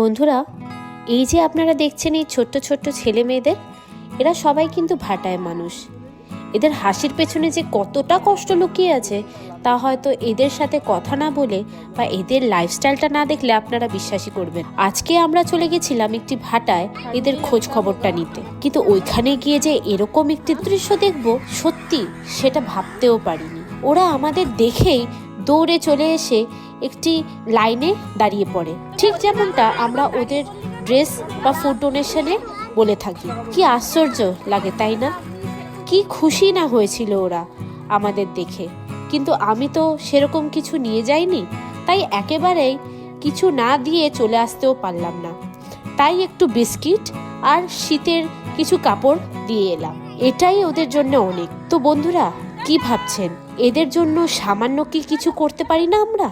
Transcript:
বন্ধুরা, এই যে আপনারা দেখছেন এই ছোট্ট ছোট্ট ছেলে মেয়েদের, এরা সবাই কিন্তু ভাটায় মানুষ। এদের হাসির পেছনে যে কতটা কষ্ট লুকিয়ে আছে, তা হয়তো এদের সাথে কথা না বলে বা এদের লাইফস্টাইলটা না দেখলে আপনারা বিশ্বাসই করবেন। আজকে আমরা চলে গেছিলাম একটি ভাটায় এদের খোঁজ খবরটা নিতে। কিন্তু ওইখানে গিয়ে যে এরকম একটি দৃশ্য দেখব, সত্যি সেটা ভাবতেও পারিনি। ওরা আমাদের দেখেই দৌড়ে চলে এসে একটি লাইনে দাঁড়িয়ে পড়ে। ঠিক যেমনটা আমরা ওদের ড্রেস বা ফুড ডোনেশনে বলে থাকি। কি আশ্চর্য লাগে, তাই না? কি খুশি না হয়েছিল ওরা আমাদের দেখে। কিন্তু আমি তো সেরকম কিছু নিয়ে যাইনি, তাই একেবারেই কিছু না দিয়ে চলে আসতেও পারলাম না। তাই একটু বিস্কিট আর শীতের কিছু কাপড় দিয়ে এলাম। এটাই ওদের জন্য অনেক। তো বন্ধুরা কি ভাবছেন? এদের জন্য সামান্য কি কিছু করতে পারি না আমরা?